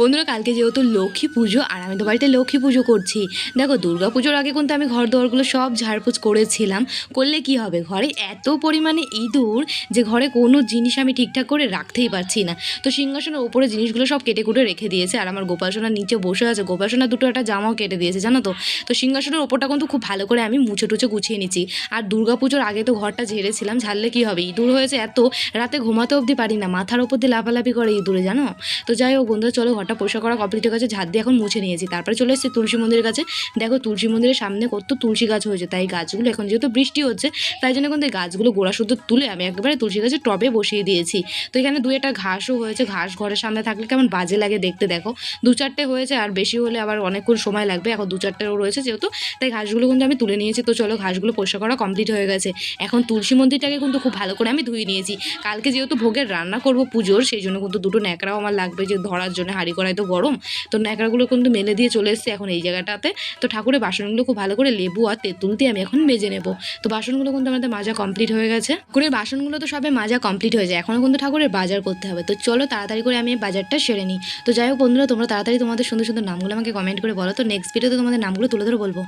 বন্ধুরা, কালকে যেহেতু লক্ষ্মী পুজো আর আমি তো বাড়িতে লক্ষ্মী পুজো করছি, দেখো দুর্গা পুজোর আগে কিন্তু আমি ঘর দোয়ারগুলো সব ঝাড়পুছ করেছিলাম, করলে কি হবে? ঘরে এত পরিমাণে ইঁদুর যে ঘরে কোনো জিনিস আমি ঠিকঠাক করে রাখতেই পারছি না। তো সিংহাসনের ওপরে জিনিসগুলো সব কেটে কুটে রেখে দিয়েছে আর আমার গোপালসোনার নিচে বসে আছে। গোপালসোনা দুটো একটা জামাও কেটে দিয়েছে, জানো তো? তো সিংহাসনের ওপরটা কিন্তু খুব ভালো করে আমি মুছে টুছে গুছিয়ে নিচ্ছি। আর দুর্গা পুজোর আগে তো ঘরটা ঝেড়েছিলাম, ঝাড়লে কি হবে? ইঁদুর হয়েছে এত, রাতে ঘুমাতে অবধি পারি না, মাথার ওপর দিয়ে লাফালাফি করে ইঁদুরে, জানো? তো যাই হোক বন্ধুরা, চলো ঘরটা পরিষ্কার করা কমপ্লিট হয়ে গেছে ঝাড় দিয়ে এখন মুছে নিয়েছি। তারপরে চলে এসেছি তুলসী মন্দিরের কাছে। দেখো তুলসী মন্দিরের সামনে কত তুলসী গাছ হয়েছে, তাই গাছগুলো এখন যেহেতু বৃষ্টি হচ্ছে, তাই জন্য এই গাছগুলো গোড়া শুদ্ধ তুলে আমি একেবারে তুলসী গাছের টবে বসিয়ে দিয়েছি। তো এখানে দু একটা ঘাসও হয়েছে, ঘাস ঘরের সামনে থাকলে কেমন বাজে লাগে দেখতে দেখো। দু চারটে হয়েছে, আর বেশি হলে আবার অনেকক্ষণ সময় লাগবে, এখন দু চারটেও রয়েছে যেহেতু, তাই ঘাসগুলো কিন্তু আমি তুলে নিয়েছি। তো চলো ঘাসগুলো পরিষ্কার করা কমপ্লিট হয়ে গেছে। এখন তুলসী মন্দিরটাকে কিন্তু খুব ভালো করে আমি ধুয়ে নিয়েছি। কালকে যেহেতু ভোগের রান্না করব পুজোর, সেই জন্য কিন্তু দুটো ন্যাকড়াও আমার লাগবে যে ধরার জন্য হাঁড়ি করায় তো গরম। তো ন্যাকড়াগুলো কিন্তু মেলে দিয়ে চলে এসছে এখন এই জায়গাটাতে। তো ঠাকুরের বাসনগুলো খুব ভালো করে লেবু আর তেঁতুল দিয়ে আমি এখন মেজে নেব। তো বাসনগুলো কিন্তু আমাদের মাজা কমপ্লিট হয়ে গেছে। ঠাকুরের বাসনগুলো তো সবে মাজা কমপ্লিট হয়ে যায়। এখনও কিন্তু ঠাকুরের বাজার করতে হবে। তো চলো তাড়াতাড়ি করে আমি বাজারটা সেরে নিই। তো যাই হোক বন্ধুরা, তোমরা তাড়াতাড়ি তোমাদের সুন্দর সুন্দর নামগুলো আমাকে কমেন্ট করে বলো। তো নেক্সট ভিডিওতে তোমাদের নামগুলো তুলে ধরে বলব।